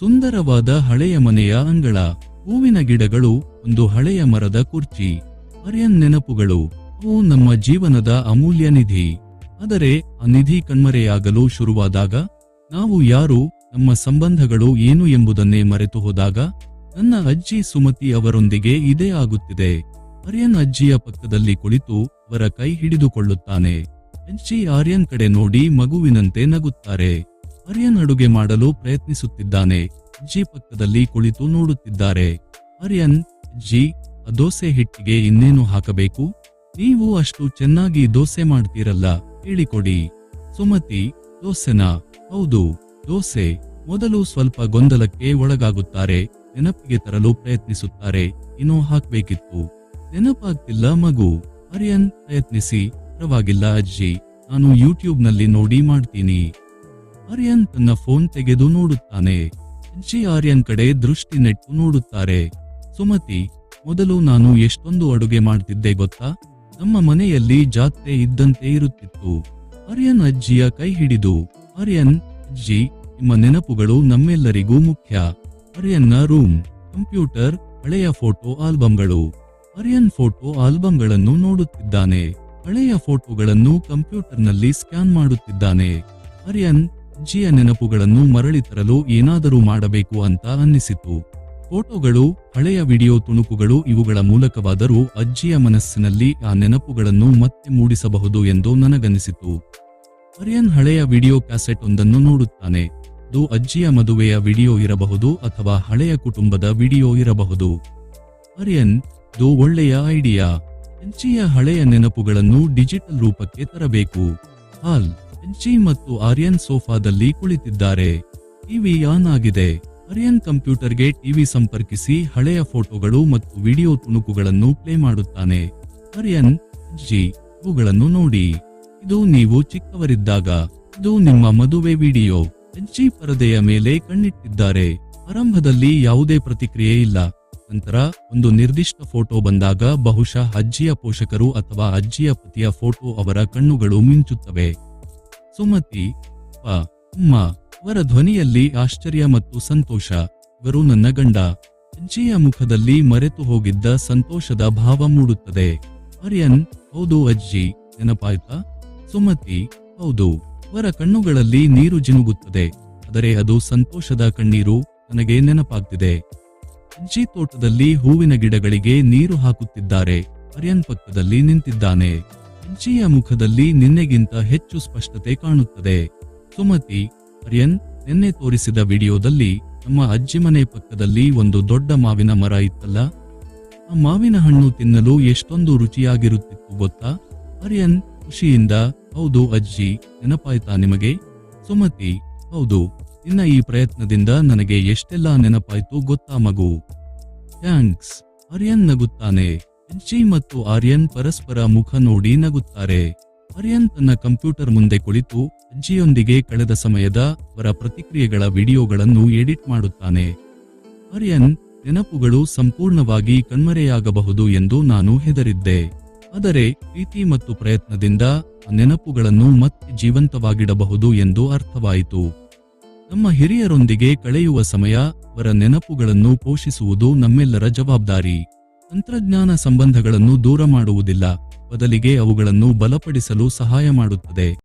ಸುಂದರವಾದ ಹಳೆಯ ಮನೆಯ ಅಂಗಳ. ಹೂವಿನ ಗಿಡಗಳು, ಒಂದು ಹಳೆಯ ಮರದ ಕುರ್ಚಿ. ಅರಿಯನ್ ನೆನಪುಗಳು ಅವು ನಮ್ಮ ಜೀವನದ ಅಮೂಲ್ಯ ನಿಧಿ. ಆದರೆ ಆ ನಿಧಿ ಕಣ್ಮರೆಯಾಗಲು ಶುರುವಾದಾಗ, ನಾವು ಯಾರು, ನಮ್ಮ ಸಂಬಂಧಗಳು ಏನು ಎಂಬುದನ್ನೇ ಮರೆತು ಹೋದಾಗ, ನನ್ನ ಅಜ್ಜಿ ಸುಮತಿ ಅವರೊಂದಿಗೆ ಇದೇ ಆಗುತ್ತಿದೆ. ಆರ್ಯನ್ ಅಜ್ಜಿಯ ಪಕ್ಕದಲ್ಲಿ ಕುಳಿತು ಅವರ ಕೈ ಹಿಡಿದುಕೊಳ್ಳುತ್ತಾನೆ. ಅಜ್ಜಿ ಆರ್ಯನ್ ಕಡೆ ನೋಡಿ ಮಗುವಿನಂತೆ ನಗುತ್ತಾರೆ. ಆರ್ಯನ್ ಅಡುಗೆ ಮಾಡಲು ಪ್ರಯತ್ನಿಸುತ್ತಿದ್ದಾನೆ. ಅಜ್ಜಿ ಪಕ್ಕದಲ್ಲಿ ಕುಳಿತು ನೋಡುತ್ತಿದ್ದಾರೆ. ಆರ್ಯನ್ ಅಜ್ಜಿ ದೋಸೆ ಹಿಟ್ಟಿಗೆ ಇನ್ನೇನು ಹಾಕಬೇಕು? ನೀವು ಅಷ್ಟು ಚೆನ್ನಾಗಿ ದೋಸೆ ಮಾಡ್ತೀರಲ್ಲ, ಹೇಳಿಕೊಡಿ. ಸುಮತಿ, ದೋಸೆನ? ಹೌದು, ದೋಸೆ. ಮೊದಲು ಸ್ವಲ್ಪ ಗೊಂದಲಕ್ಕೆ ಒಳಗಾಗುತ್ತಾರೆ, ನೆನಪಿಗೆ ತರಲು ಪ್ರಯತ್ನಿಸುತ್ತಾರೆ ಏನೋ ಹಾಕ್ಬೇಕಿತ್ತು. ನೆನಪಾಗ್ತಿಲ್ಲ ಮಗು. ಆರ್ಯನ್ ಪ್ರಯತ್ನಿಸಿ. ಪರವಾಗಿಲ್ಲ ಅಜ್ಜಿ. ನಾನು ಯೂಟ್ಯೂಬ್ನಲ್ಲಿ ನೋಡಿ ಮಾಡ್ತೀನಿ. ಆರ್ಯನ್ ತನ್ನ ಫೋನ್ ತೆಗೆದು ನೋಡುತ್ತಾನೆ. ಅಜ್ಜಿ ಆರ್ಯನ್ ಕಡೆ ದೃಷ್ಟಿ ನೆಟ್ಟು ನೋಡುತ್ತಾರೆ. ಸುಮತಿ, ಮೊದಲು ನಾನು ಎಷ್ಟೊಂದು ಅಡುಗೆ ಮಾಡ್ತಿದ್ದೆ ಗೊತ್ತಾ? ನಮ್ಮ ಮನೆಯಲ್ಲಿ ಜಾತ್ರೆ ಇದ್ದಂತೆ ಇರುತ್ತಿತ್ತು. ಆರ್ಯನ್ ಅಜ್ಜಿಯ ಕೈ ಹಿಡಿದು, ಆರ್ಯನ್, ಅಜ್ಜಿ, ನಿಮ್ಮ ನೆನಪುಗಳು ನಮ್ಮೆಲ್ಲರಿಗೂ ಮುಖ್ಯ. ಆರ್ಯನ್ನ ರೂಮ್, ಕಂಪ್ಯೂಟರ್, ಹಳೆಯ ಫೋಟೋ ಆಲ್ಬಂಗಳು. ಆರ್ಯನ್ ಫೋಟೋ ಆಲ್ಬಂಗಳನ್ನು ನೋಡುತ್ತಿದ್ದಾನೆ. ಹಳೆಯ ಫೋಟೋಗಳನ್ನು ಕಂಪ್ಯೂಟರ್ನಲ್ಲಿ ಸ್ಕ್ಯಾನ್ ಮಾಡುತ್ತಿದ್ದಾನೆ. ಆರ್ಯನ್ ಅಜ್ಜಿಯ ನೆನಪುಗಳನ್ನು ಮರಳಿ ತರಲು ಏನಾದರೂ ಮಾಡಬೇಕು ಅಂತ ಅನ್ನಿಸಿತು. ಫೋಟೋಗಳು, ಹಳೆಯ ವಿಡಿಯೋ ತುಣುಕುಗಳು ಇವುಗಳ ಮೂಲಕವಾದರೂ ಅಜ್ಜಿಯ ಮನಸ್ಸಿನಲ್ಲಿ ಆ ನೆನಪುಗಳನ್ನು ಮತ್ತೆ ಮೂಡಿಸಬಹುದು ಎಂದು ನನಗನ್ನಿಸಿತು. ಆರ್ಯನ್ ಹಳೆಯ ವಿಡಿಯೋ ಕ್ಯಾಸೆಟ್ ಒಂದನ್ನು ನೋಡುತ್ತಾನೆ. ಅದು ಅಜ್ಜಿಯ ಮದುವೆಯ ವಿಡಿಯೋ ಇರಬಹುದು ಅಥವಾ ಹಳೆಯ ಕುಟುಂಬದ ವಿಡಿಯೋ ಇರಬಹುದು. ಆರ್ಯನ್ ಇದು ಒಳ್ಳೆಯ ಐಡಿಯಾ. ಅಜ್ಜಿಯ ಹಳೆಯ ನೆನಪುಗಳನ್ನು ಡಿಜಿಟಲ್ ರೂಪಕ್ಕೆ ತರಬೇಕು. ಹಾಲ್. ಅಜ್ಜಿ ಮತ್ತು ಆರ್ಯನ್ ಸೋಫಾದಲ್ಲಿ ಕುಳಿತಿದ್ದಾರೆ. ಟಿವಿ ಆನ್ ಆಗಿದೆ. ಆರ್ಯನ್ ಕಂಪ್ಯೂಟರ್ಗೆ ಟಿವಿ ಸಂಪರ್ಕಿಸಿ ಹಳೆಯ ಫೋಟೋಗಳು ಮತ್ತು ವಿಡಿಯೋ ತುಣುಕುಗಳನ್ನು ಪ್ಲೇ ಮಾಡುತ್ತಾನೆ. ಆರ್ಯನ್, ಜಿ, ಇವುಗಳನ್ನು ನೋಡಿ. ಇದು ನೀವು ಚಿಕ್ಕವರಿದ್ದಾಗ, ಇದು ನಿಮ್ಮ ಮದುವೆ ವಿಡಿಯೋ. ಅಜ್ಜಿ ಪರದೆಯ ಮೇಲೆ ಕಣ್ಣಿಟ್ಟಿದ್ದಾರೆ. ಆರಂಭದಲ್ಲಿ ಯಾವುದೇ ಪ್ರತಿಕ್ರಿಯೆ ಇಲ್ಲ. ನಂತರ ಒಂದು ನಿರ್ದಿಷ್ಟ ಫೋಟೋ ಬಂದಾಗ ಬಹುಶಃ ಅಜ್ಜಿಯ ಪೋಷಕರು ಅಥವಾ ಅಜ್ಜಿಯ ಪತಿಯ ಫೋಟೋ ಅವರ ಕಣ್ಣುಗಳು ಮಿಂಚುತ್ತವೆ. ಸುಮತಿ, ಪ ಅಮ್ಮ ಅವರ ಧ್ವನಿಯಲ್ಲಿ ಆಶ್ಚರ್ಯ ಮತ್ತು ಸಂತೋಷ. ಇವರು ನನ್ನ ಗಂಡ. ಅಜ್ಜಿಯ ಮುಖದಲ್ಲಿ ಮರೆತು ಹೋಗಿದ್ದ ಸಂತೋಷದ ಭಾವ ಮೂಡುತ್ತದೆ. ಆರ್ಯನ್, ಹೌದು ಅಜ್ಜಿ, ನೆನಪಾಯ್ತಾ? ಸುಮತಿ, ಹೌದು. ಅವರ ಕಣ್ಣುಗಳಲ್ಲಿ ನೀರು ಜಿನುಗುತ್ತದೆ. ಆದರೆ ಅದು ಸಂತೋಷದ ಕಣ್ಣೀರು, ನನಗೆ ನೆನಪಾಗ್ತಿದೆ. ಅಜ್ಜಿ ತೋಟದಲ್ಲಿ ಹೂವಿನ ಗಿಡಗಳಿಗೆ ನೀರು ಹಾಕುತ್ತಿದ್ದಾರೆ. ಆರ್ಯನ್ ಪಕ್ಕದಲ್ಲಿ ನಿಂತಿದ್ದಾನೆ. ಅಜ್ಜಿಯ ಮುಖದಲ್ಲಿ ನಿನ್ನೆಗಿಂತ ಹೆಚ್ಚು ಸ್ಪಷ್ಟತೆ ಕಾಣುತ್ತದೆ. ಸುಮತಿ, ಅರ್ಯನ್, ನಿನ್ನೆ ತೋರಿಸಿದ ವಿಡಿಯೋದಲ್ಲಿ ನಮ್ಮ ಅಜ್ಜಿ ಮನೆ ಪಕ್ಕದಲ್ಲಿ ಒಂದು ದೊಡ್ಡ ಮಾವಿನ ಮರ ಇತ್ತಲ್ಲ? ಆ ಮಾವಿನ ಹಣ್ಣು ತಿನ್ನಲು ಎಷ್ಟೊಂದು ರುಚಿಯಾಗಿರುತ್ತಿತ್ತು ಗೊತ್ತಾ? ಅರ್ಯನ್ ಖುಷಿಯಿಂದ, ಹೌದು ಅಜ್ಜಿ, ನೆನಪಾಯ್ತಾ ನಿಮಗೆ? ಸುಮತಿ, ಹೌದು, ನಿನ್ನ ಈ ಪ್ರಯತ್ನದಿಂದ ನನಗೆ ಎಷ್ಟೆಲ್ಲ ನೆನಪಾಯ್ತು ಗೊತ್ತಾ ಮಗು? ಥ್ಯಾಂಕ್ಸ್, ಅರ್ಯನ್ ನಗುತ್ತಾನೆ. ಅಜ್ಜಿ ಮತ್ತು ಆರ್ಯನ್ ಪರಸ್ಪರ ಮುಖ ನೋಡಿ ನಗುತ್ತಾರೆ. ಆರ್ಯನ್ ತನ್ನ ಕಂಪ್ಯೂಟರ್ ಮುಂದೆ ಕುಳಿತು ಅಜ್ಜಿಯೊಂದಿಗೆ ಕಳೆದ ಸಮಯದ ಅವರ ಪ್ರತಿಕ್ರಿಯೆಗಳ ವಿಡಿಯೋಗಳನ್ನು ಎಡಿಟ್ ಮಾಡುತ್ತಾನೆ. ಆರ್ಯನ್ ನೆನಪುಗಳು ಸಂಪೂರ್ಣವಾಗಿ ಕಣ್ಮರೆಯಾಗಬಹುದು ಎಂದು ನಾನು ಹೆದರಿದ್ದೆ. ಆದರೆ ಪ್ರೀತಿ ಮತ್ತು ಪ್ರಯತ್ನದಿಂದ ನೆನಪುಗಳನ್ನು ಮತ್ತೆ ಜೀವಂತವಾಗಿಡಬಹುದು ಎಂದು ಅರ್ಥವಾಯಿತು. ನಮ್ಮ ಹಿರಿಯರೊಂದಿಗೆ ಕಳೆಯುವ ಸಮಯ ಅವರ ನೆನಪುಗಳನ್ನು ಪೋಷಿಸುವುದು ನಮ್ಮೆಲ್ಲರ ಜವಾಬ್ದಾರಿ. ತಂತ್ರಜ್ಞಾನ ಸಂಬಂಧಗಳನ್ನು ದೂರ ಮಾಡುವುದಿಲ್ಲ. ಬದಲಿಗೆ ಅವುಗಳನ್ನು ಬಲಪಡಿಸಲು ಸಹಾಯ ಮಾಡುತ್ತದೆ.